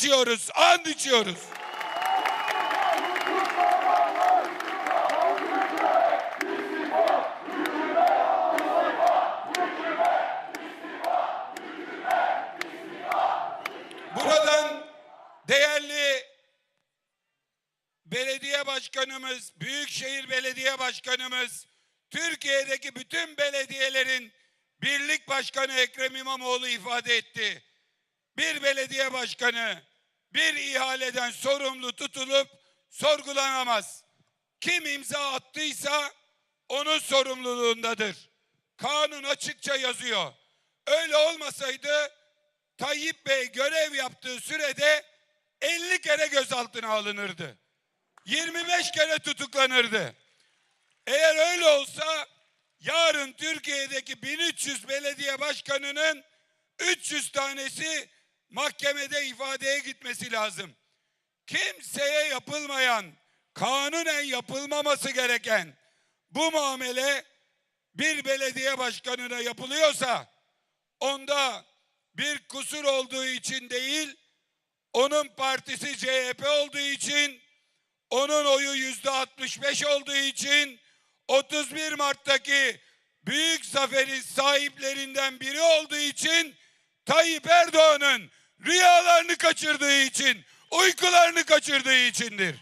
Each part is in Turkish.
içiyoruz, and içiyoruz. Buradan değerli belediye başkanımız, Büyükşehir Belediye Başkanımız, Türkiye'deki bütün belediyelerin birlik başkanı Ekrem İmamoğlu ifade etti. Bir belediye başkanı bir ihaleden sorumlu tutulup sorgulanamaz. Kim imza attıysa onun sorumluluğundadır. Kanun açıkça yazıyor. Öyle olmasaydı Tayyip Bey görev yaptığı sürede 50 kere gözaltına alınırdı. 25 kere tutuklanırdı. Eğer öyle olsa yarın Türkiye'deki 1300 belediye başkanının 300 tanesi mahkemede ifadeye gitmesi lazım. Kimseye yapılmayan, kanunen yapılmaması gereken bu muamele bir belediye başkanına yapılıyorsa onda bir kusur olduğu için değil, onun partisi CHP olduğu için, onun oyu yüzde 65 olduğu için 31 Mart'taki büyük zaferin sahiplerinden biri olduğu için Tayyip Erdoğan'ın rüyalarını kaçırdığı için, uykularını kaçırdığı içindir.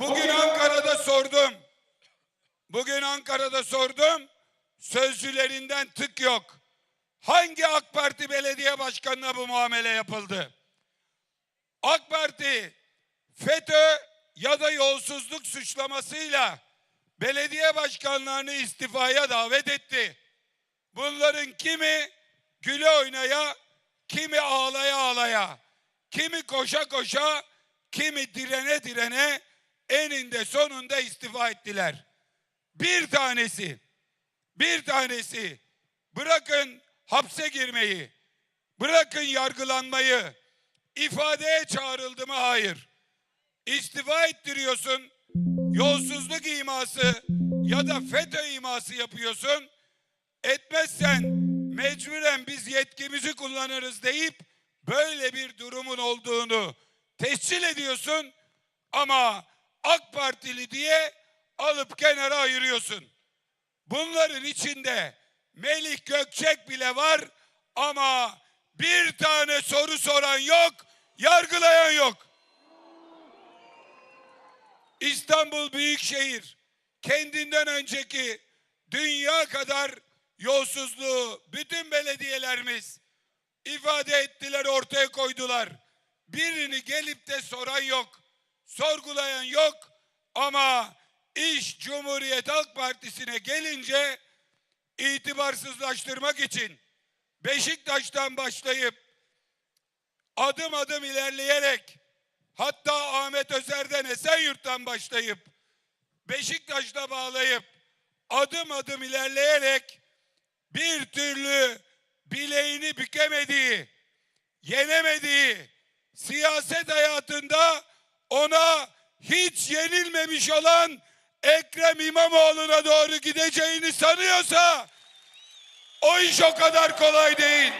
Bugün Ankara'da sordum. Bugün Ankara'da sordum. Sözcülerinden tık yok. Hangi AK Parti belediye başkanına bu muamele yapıldı? AK Parti FETÖ ya da yolsuzluk suçlamasıyla belediye başkanlarını istifaya davet etti. Bunların kimi güle oynaya, kimi ağlaya ağlaya, kimi koşa koşa, kimi direne direne eninde sonunda istifa ettiler. Bir tanesi, bir tanesi bırakın hapse girmeyi, bırakın yargılanmayı, ifadeye çağrıldı mı? Hayır. İstifa ettiriyorsun, yolsuzluk iması ya da FETÖ iması yapıyorsun. Etmezsen mecburen biz yetkimizi kullanırız deyip böyle bir durumun olduğunu tescil ediyorsun ama AK Partili diye alıp kenara ayırıyorsun. Bunların içinde Melih Gökçek bile var ama bir tane soru soran yok, yargılayan yok. İstanbul Büyükşehir kendinden önceki dünya kadar yolsuzluğu bütün belediyelerimiz ifade ettiler, ortaya koydular. Birini gelip de soran yok, sorgulayan yok ama iş Cumhuriyet Halk Partisi'ne gelince itibarsızlaştırmak için Beşiktaş'tan başlayıp adım adım ilerleyerek hatta Ahmet Özer'den Esenyurt'tan başlayıp Beşiktaş'ta bağlayıp adım adım ilerleyerek bir türlü bileğini bükemediği, yenemediği siyaset hayatında ona hiç yenilmemiş olan Ekrem İmamoğlu'na doğru gideceğini sanıyorsa o iş o kadar kolay değil.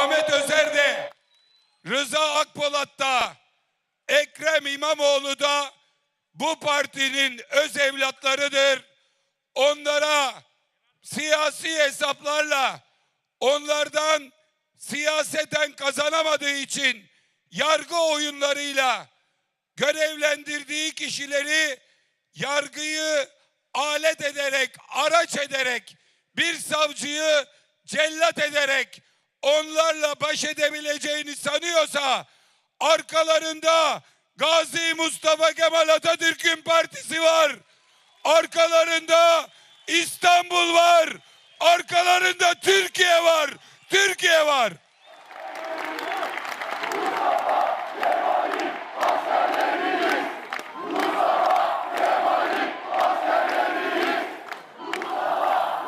Ahmet Özer de, Rıza Akpolat da, Ekrem İmamoğlu da bu partinin öz evlatlarıdır. Onlara siyasi hesaplarla onlardan siyaseten kazanamadığı için yargı oyunlarıyla görevlendirdiği kişileri yargıyı alet ederek, araç ederek, bir savcıyı cellat ederek onlarla baş edebileceğini sanıyorsa arkalarında Gazi Mustafa Kemal Atatürk'ün partisi var. Arkalarında İstanbul var. Arkalarında Türkiye var. Türkiye var.